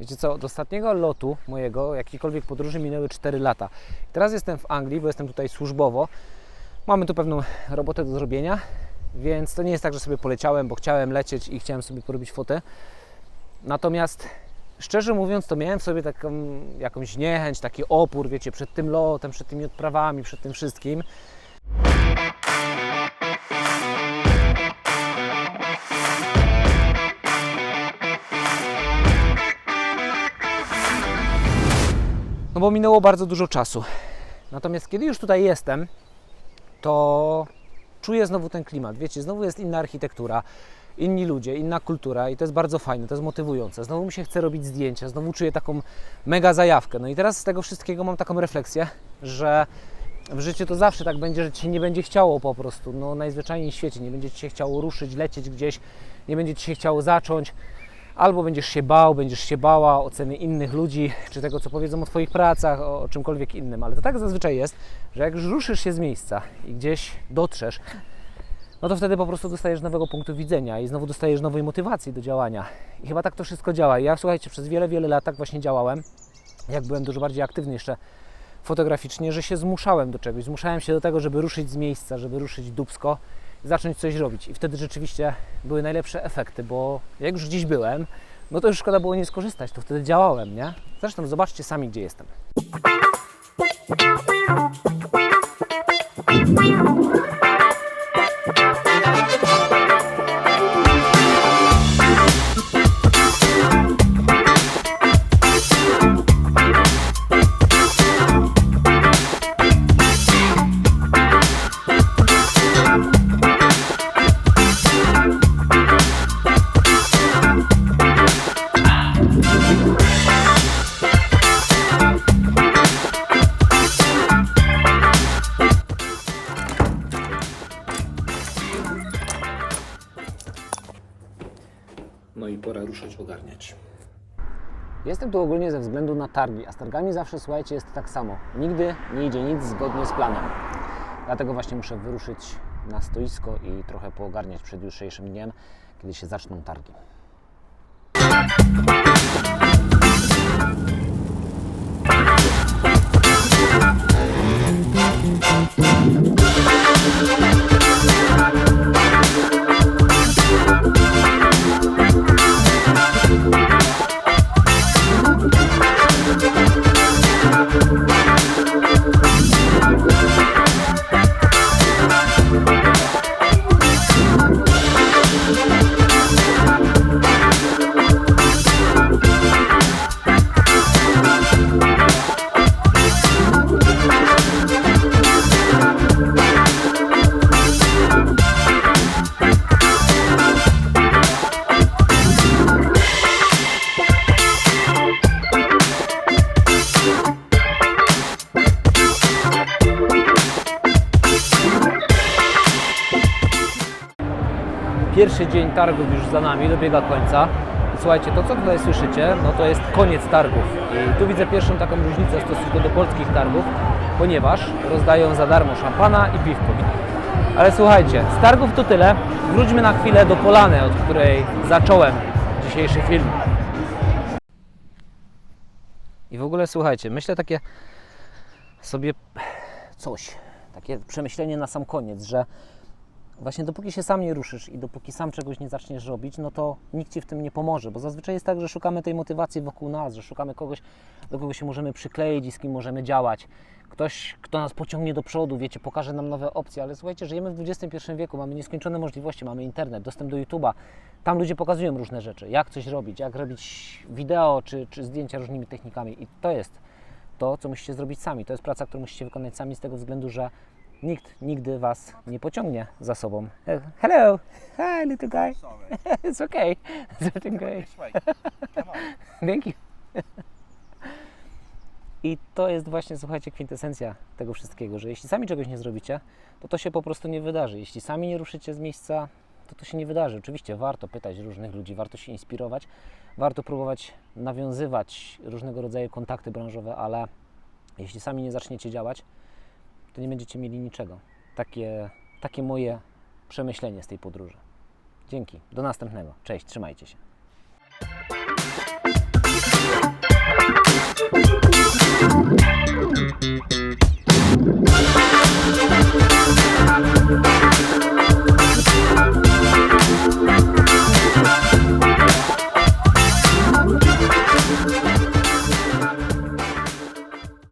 Wiecie co, od ostatniego lotu mojego, jakiejkolwiek podróży minęły 4 lata. Teraz jestem w Anglii, bo jestem tutaj służbowo. Mamy tu pewną robotę do zrobienia, więc to nie jest tak, że sobie poleciałem, bo chciałem lecieć i chciałem sobie porobić fotę. Natomiast szczerze mówiąc, to miałem w sobie taką jakąś niechęć, taki opór, wiecie, przed tym lotem, przed tymi odprawami, przed tym wszystkim. No bo minęło bardzo dużo czasu. Natomiast kiedy już tutaj jestem, to czuję znowu ten klimat. Wiecie, znowu jest inna architektura, inni ludzie, inna kultura i to jest bardzo fajne, to jest motywujące. Znowu mi się chce robić zdjęcia, znowu czuję taką mega zajawkę. No i teraz z tego wszystkiego mam taką refleksję, że w życiu to zawsze tak będzie, że ci się nie będzie chciało po prostu, no najzwyczajniej w świecie, nie będzie ci się chciało ruszyć, lecieć gdzieś, nie będzie ci się chciało zacząć, albo będziesz się bał, będziesz się bała oceny innych ludzi, czy tego, co powiedzą o Twoich pracach, o, czymkolwiek innym, ale to tak zazwyczaj jest, że jak już ruszysz się z miejsca i gdzieś dotrzesz, no to wtedy po prostu dostajesz nowego punktu widzenia i znowu dostajesz nowej motywacji do działania. I chyba tak to wszystko działa. Ja, słuchajcie, przez wiele, wiele lat tak właśnie działałem, jak byłem dużo bardziej aktywny jeszcze fotograficznie, że się zmuszałem do czegoś. Zmuszałem się do tego, żeby ruszyć z miejsca, żeby ruszyć dubsko zacząć coś robić. I wtedy rzeczywiście były najlepsze efekty, bo jak już gdzieś byłem, no to już szkoda było nie skorzystać, to wtedy działałem, nie? Zresztą zobaczcie sami, gdzie jestem. No i pora ruszać, ogarniać. Jestem tu ogólnie ze względu na targi, a z targami zawsze, słuchajcie, jest tak samo. Nigdy nie idzie nic zgodnie z planem. Dlatego właśnie muszę wyruszyć na stoisko i trochę poogarniać przed jutrzejszym dniem, kiedy się zaczną targi. Pierwszy dzień targów już za nami, dobiega końca. I słuchajcie, to co tutaj słyszycie, no to jest koniec targów. I tu widzę pierwszą taką różnicę w stosunku do polskich targów, ponieważ rozdają za darmo szampana i piwko. Ale słuchajcie, z targów to tyle. Wróćmy na chwilę do Polany, od której zacząłem dzisiejszy film. I w ogóle słuchajcie, myślę takie sobie coś, takie przemyślenie na sam koniec, że właśnie dopóki się sam nie ruszysz i dopóki sam czegoś nie zaczniesz robić, no to nikt Ci w tym nie pomoże, bo zazwyczaj jest tak, że szukamy tej motywacji wokół nas, że szukamy kogoś, do kogo się możemy przykleić i z kim możemy działać. Ktoś, kto nas pociągnie do przodu, wiecie, pokaże nam nowe opcje, ale słuchajcie, żyjemy w XXI wieku, mamy nieskończone możliwości, mamy internet, dostęp do YouTube'a. Tam ludzie pokazują różne rzeczy, jak coś robić, jak robić wideo czy, czy zdjęcia różnymi technikami i to jest to, co musicie zrobić sami. To jest praca, którą musicie wykonać sami z tego względu, że nikt nigdy Was nie pociągnie za sobą. Eh, Hello! Hi, little guy. It's okay. It's okay. Thank you. I to jest właśnie, słuchajcie, kwintesencja tego wszystkiego, że jeśli sami czegoś nie zrobicie, to to się po prostu nie wydarzy. Jeśli sami nie ruszycie z miejsca, to to się nie wydarzy. Oczywiście warto pytać różnych ludzi, warto się inspirować, warto próbować nawiązywać różnego rodzaju kontakty branżowe, ale jeśli sami nie zaczniecie działać, to nie będziecie mieli niczego. Takie, takie moje przemyślenie z tej podróży. Dzięki. Do następnego. Cześć, trzymajcie się.